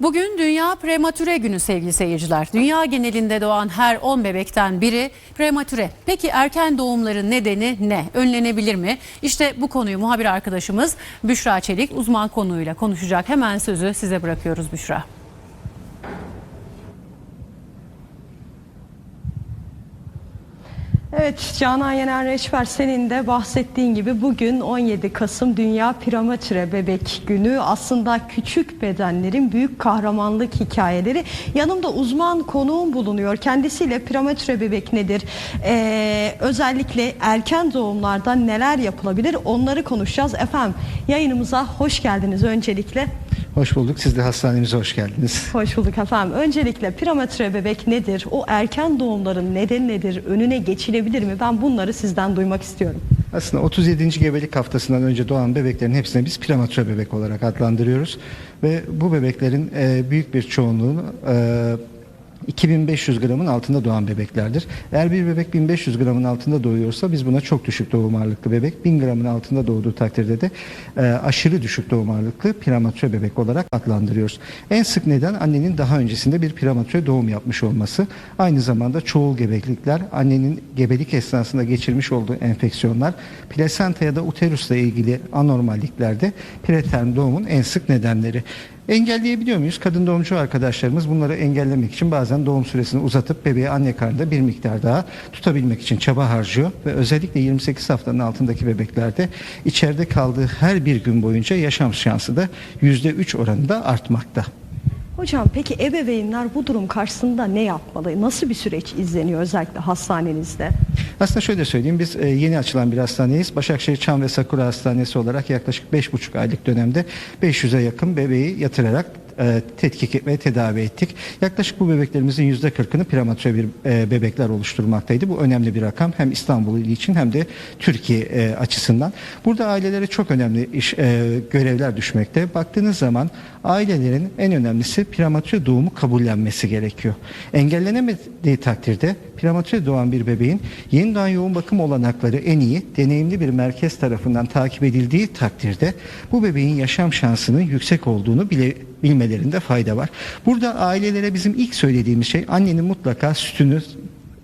Bugün Dünya Prematüre Günü sevgili seyirciler. Dünya genelinde doğan her 10 bebekten biri prematüre. Peki erken doğumların nedeni ne? Önlenebilir mi? İşte bu konuyu muhabir arkadaşımız Büşra Çelik uzman konuğuyla konuşacak. Hemen sözü size bırakıyoruz Büşra. Evet Canan Yener Reçber senin de bahsettiğin gibi bugün 17 Kasım Dünya Prematüre Bebek Günü. Aslında küçük bedenlerin büyük kahramanlık hikayeleri. Yanımda uzman konuğum bulunuyor. Kendisiyle prematüre bebek nedir? Ee, özellikle erken doğumlarda neler yapılabilir? Onları konuşacağız. Efendim yayınımıza hoş geldiniz öncelikle. Hoş bulduk. Siz de hastanemize hoş geldiniz. Hoş bulduk efendim. Öncelikle prematüre bebek nedir? O erken doğumların nedeni nedir? Önüne geçilebilir mi? Ben bunları sizden duymak istiyorum. Aslında 37. gebelik haftasından önce doğan bebeklerin hepsini biz prematüre bebek olarak adlandırıyoruz. Ve bu bebeklerin e, büyük bir çoğunluğunu e, 2500 gramın altında doğan bebeklerdir. Eğer bir bebek 1500 gramın altında doğuyorsa biz buna çok düşük doğum ağırlıklı bebek. 1000 gramın altında doğduğu takdirde de e, aşırı düşük doğum ağırlıklı prematüre bebek olarak adlandırıyoruz. En sık neden annenin daha öncesinde bir prematüre doğum yapmış olması. Aynı zamanda çoğul gebeklikler, annenin gebelik esnasında geçirmiş olduğu enfeksiyonlar, plasenta ya da uterusla ilgili anormalliklerde preterm doğumun en sık nedenleri. Engelleyebiliyor muyuz? Kadın doğumcu arkadaşlarımız bunları engellemek için bazen doğum süresini uzatıp bebeği anne karnında bir miktar daha tutabilmek için çaba harcıyor ve özellikle 28 haftanın altındaki bebeklerde içeride kaldığı her bir gün boyunca yaşam şansı da %3 oranında artmakta. Hocam peki ebeveynler bu durum karşısında ne yapmalı? Nasıl bir süreç izleniyor özellikle hastanenizde? Aslında şöyle söyleyeyim biz e, yeni açılan bir hastaneyiz. Başakşehir Çam ve Sakura Hastanesi olarak yaklaşık 5,5 aylık dönemde 500'e yakın bebeği yatırarak e, tetkik ve tedavi ettik. Yaklaşık bu bebeklerimizin %40'ını prematüre bir e, bebekler oluşturmaktaydı. Bu önemli bir rakam hem İstanbul ili için hem de Türkiye e, açısından. Burada ailelere çok önemli iş e, görevler düşmekte. Baktığınız zaman ailelerin en önemlisi prematüre doğumu kabullenmesi gerekiyor. Engellenemediği takdirde prematüre doğan bir bebeğin yeni doğan yoğun bakım olanakları en iyi, deneyimli bir merkez tarafından takip edildiği takdirde bu bebeğin yaşam şansının yüksek olduğunu bile bilmelerinde fayda var. Burada ailelere bizim ilk söylediğimiz şey annenin mutlaka sütünü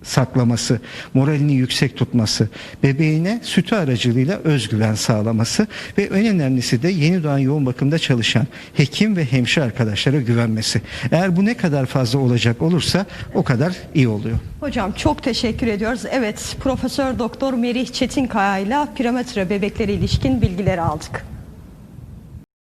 saklaması, moralini yüksek tutması, bebeğine sütü aracılığıyla özgüven sağlaması ve en önemlisi de yeni doğan yoğun bakımda çalışan hekim ve hemşire arkadaşlara güvenmesi. Eğer bu ne kadar fazla olacak olursa o kadar iyi oluyor. Hocam çok teşekkür ediyoruz. Evet Profesör Doktor Merih Çetinkaya ile prematüre bebeklere ilişkin bilgileri aldık.